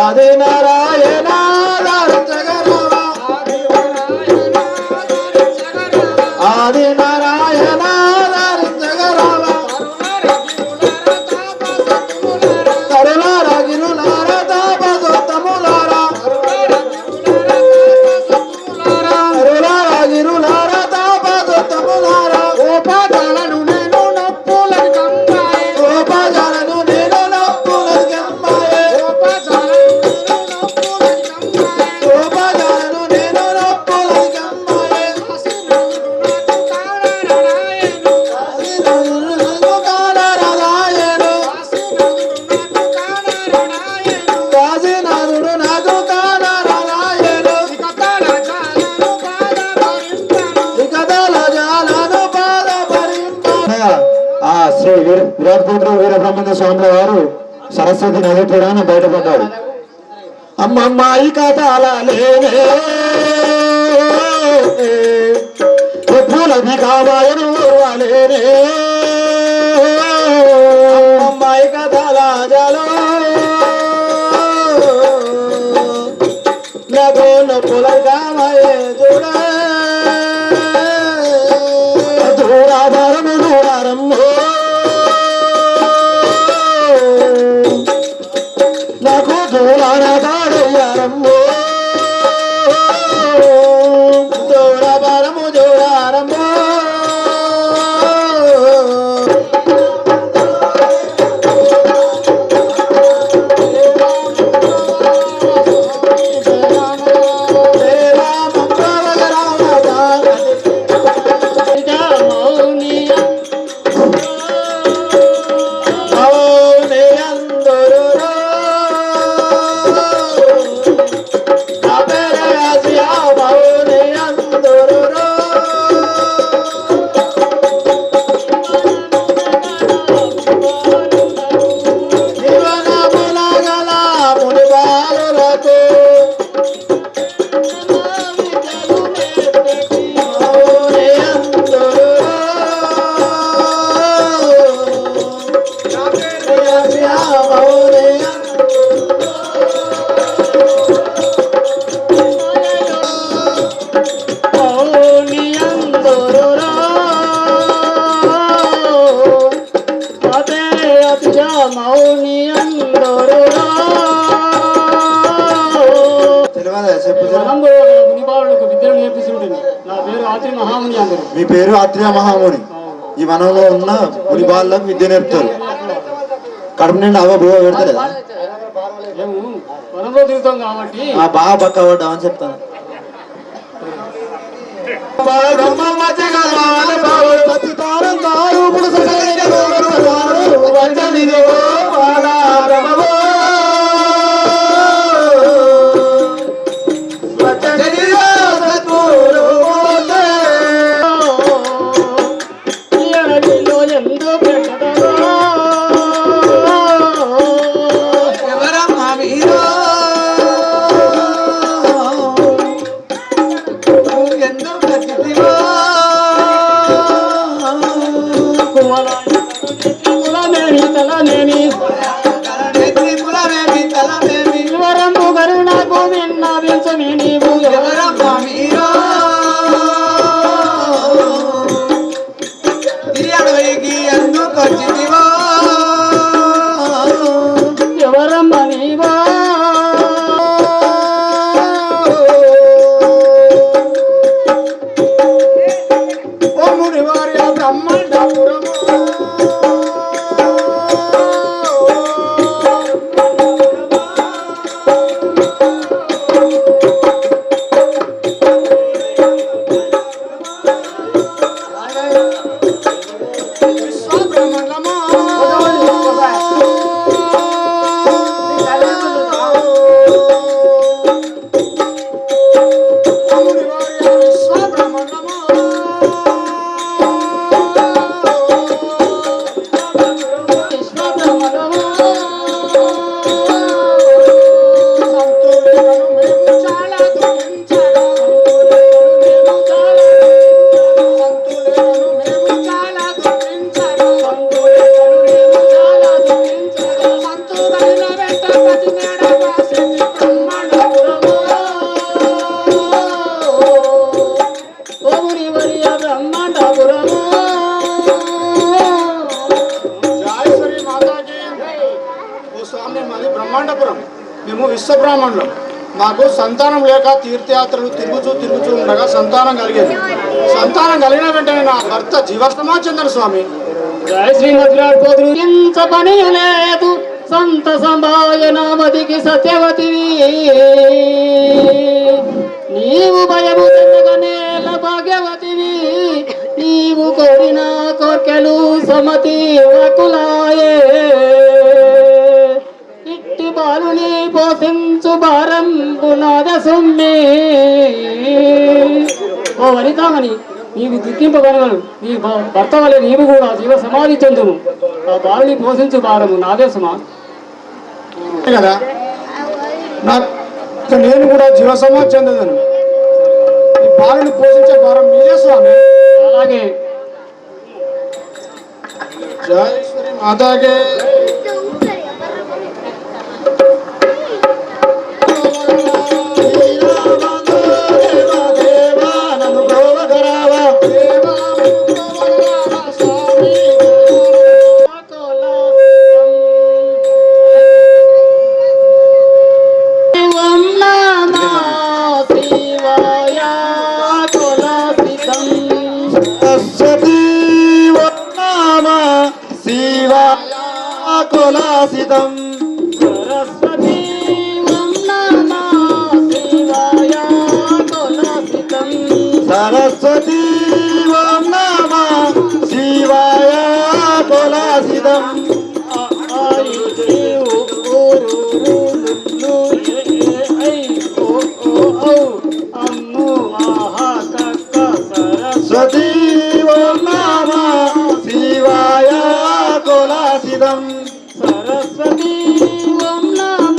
ఆది నారాయణ ఆ శ్రీ విరాట్ విరాట్పుత్ర వీర బ్రహ్మేంద్ర స్వామి వారు సరస్వతి నది తీరాన బయటపడ్డాడు అమ్మమ్మ ఈ కథ అలా లేనే పూల కావాయను కథ అలా జలో నొప్పుల కావాయే చూడ. ఆత్రేయ మహాముని. ఈ వనంలో ఉన్న ముని బాలకు విద్య నేర్పుతారు. కడుపు నిండా అవ పెడతలేదా తిరుగుతాం కాబట్టి. ఆ బాగా పక్క పడ్డామని చెప్తాను. ఈ మేము విశ్వబ్రాహ్మణులం. మాకు సంతానం లేక తీర్థయాత్రలు తిరుగుచూ తిరుగుచూ ఉండగా సంతానం కలిగేది. సంతానం కలిగిన వెంటనే నా భర్త స్వామి. శ్రీమద్ విరాట్ కోతులు ఇంత పని లేదు. సంత సంభాయనామతికి సత్యవతివి నీవు భయము చెందగనేల భాగ్యవతివి నీవు కోరిన కోర్కెలు సమతి వకులాయే. పోషించు భారం పునాద సొమ్మి. ఓ వనితామని నీవు దుఃఖింపగలగను నీ భర్త వలె నీవు కూడా జీవ సమాధి చెందును ఆ బాలుని పోషించు భారము నాదే సుమా. అంతే కదా? నేను కూడా జీవసమాజ చెందదను. ఈ బాలుని పోషించే భారం మీదే స్వామి. అలాగే. జాయేశ్వరి మాతాకి. కులాసితం సరస్వతీ ఓం నమః శివాయ కులసితం సరస్వతీ ఓం నమ శివాయ కులాసితం. సరస్వతీ ఓం నమ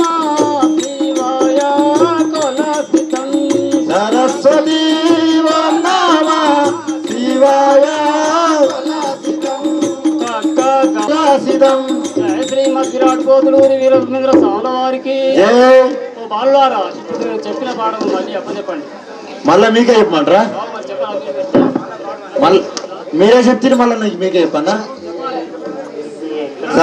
శివాయ కులసితం. సరస్వతీ ఓం నమ శివాయ కులాసితం. జయ శ్రీమద్ విరాట్ కోతులూరి వీరభద్ర స్వాముల వారికి జై ఓ చెప్పిన పాఠం మళ్ళీ అప్పచెప్పండి మళ్ళా మీకే చెప్పమంటారా మళ్ళీ మీరే చెప్తే మళ్ళీ మీకే చెప్పన్నా సరే కులాసితం కక్క కక్క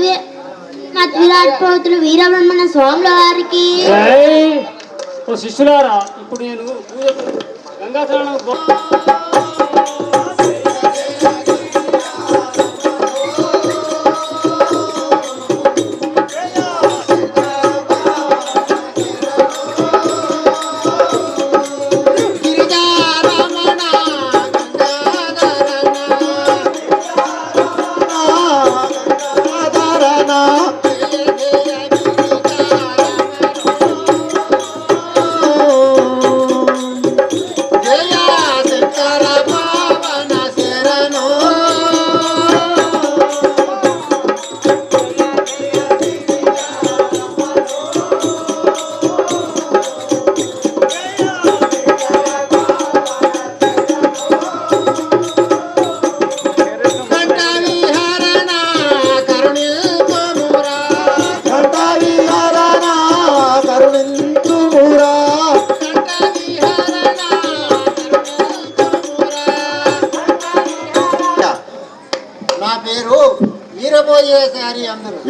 జై వీరబ్రహ్మణ స్వాముల వారికి శిష్యులారా ఇప్పుడు నేను పూజకు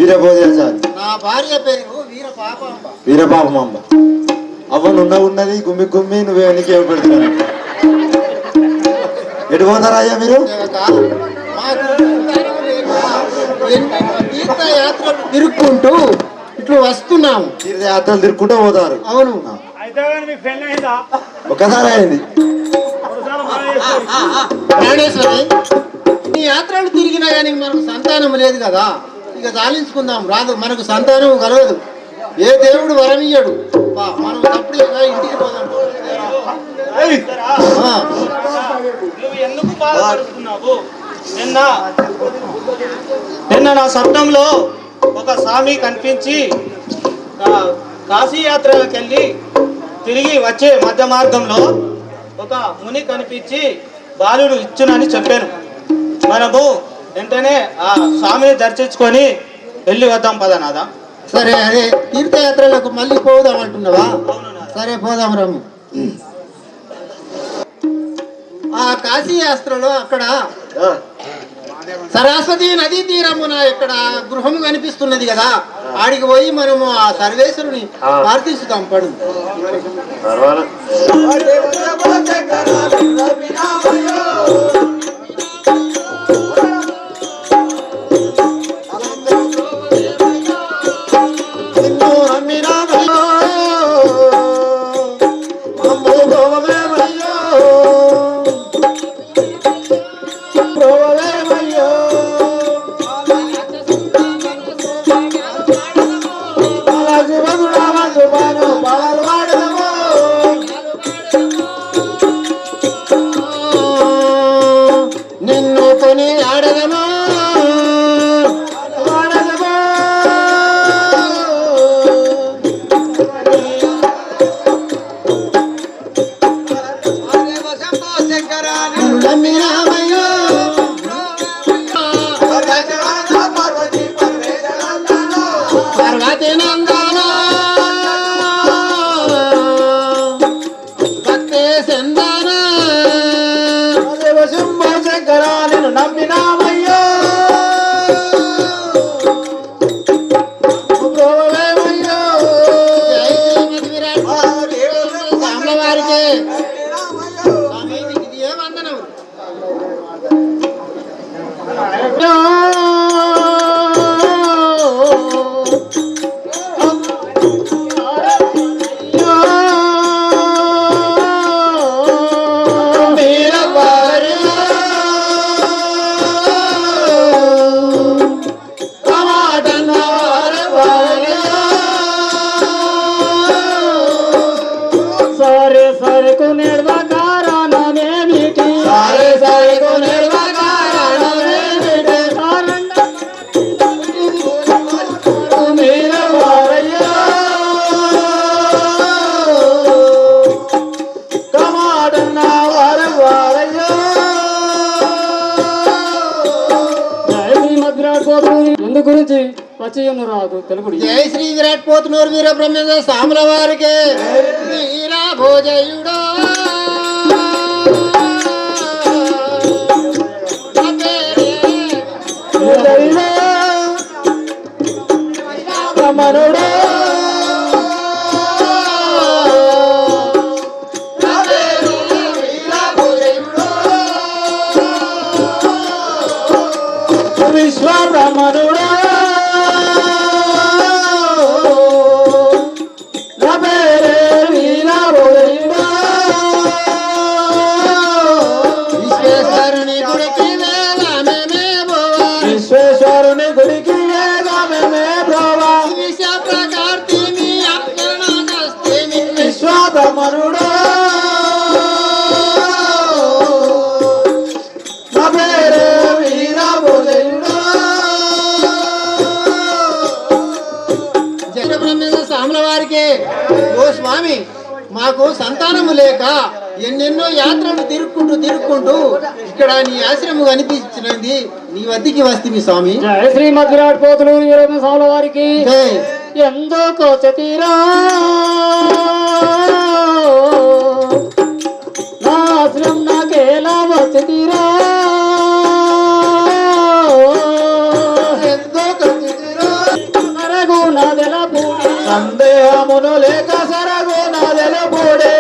వీరభోజాచారి నా భార్య పేరు అవ్వ నున్న ఉన్నది గుమ్మి గుమ్మి నువ్వే నీకేం పెడుతున్నావు ఎటు పోతారా అయ్యా మీరు? తీర్థయాత్రలు తిరుక్కుంటూ ఇట్లు వస్తున్నాము. తీర్థయాత్రలు తిరుక్కుంటూ పోతారు. అవును. ఒకసారి అయింది. ప్రాణేశ్వరి ఈ యాత్రలు తిరిగినా కానీ మనకు సంతానం లేదు కదా. ఇక చాలించుకుందాం రాదు మనకు సంతానం కలగదు. ఏ దేవుడు వరమియ్యడు. బా, మనం తప్పుడు ఇంటికి పోదాం. ఎందుకు బాధపడుతున్నావు? నిన్న నిన్న నా స్వప్నంలో ఒక స్వామి కనిపించి ఆ, కాశీ యాత్రలకు వెళ్ళి తిరిగి వచ్చే మధ్య మార్గంలో ఒక ముని కనిపించి బాలుడు ఇచ్చునని చెప్పాను. మనము వెంటనే ఆ స్వామిని దర్శించుకొని వెళ్ళి వద్దాం పదనాదా సరే అదే తీర్థయాత్రలకు మళ్ళీ పోదాం అంటున్నావా? సరే పోదాం రమ్ము. ఆ కాశీ యాత్రలో అక్కడ సరస్వతి నదీ తీరమున ఇక్కడ గృహము కనిపిస్తున్నది కదా. ఆడికి పోయి మనము ఆ సర్వేశ్వరుని ప్రార్థిస్తాం పడు. நம்பினால் విరాట్ కోహ్లీ ఎందు గురించి వచ్చి ఉన్న రాదు తెలుగుడి జై శ్రీ విరాట్ పోతునూరు వీర బ్రహ్మేంద్ర సాముల వారికి వీర భోజయుడో ఉదయుడా, Vishwa Brahmanu వారికి ఓ స్వామి మాకు సంతానము లేక ఎన్నెన్నో యాత్రలు తిరుక్కుంటూ తిరుక్కుంటూ ఇక్కడ నీ ఆశ్రమం కనిపించినది నీ వద్దకి వస్తుంది స్వామి. విరాట్ కోహ్లీ వీరభద్ర స్వాముల వారికి. నా ఆశ్రమం నాకేలా వచ్చతీరా ఎంతో కచ్చితిరా. తెలపూడి దేహమును లేక సరగున తెలుపుడే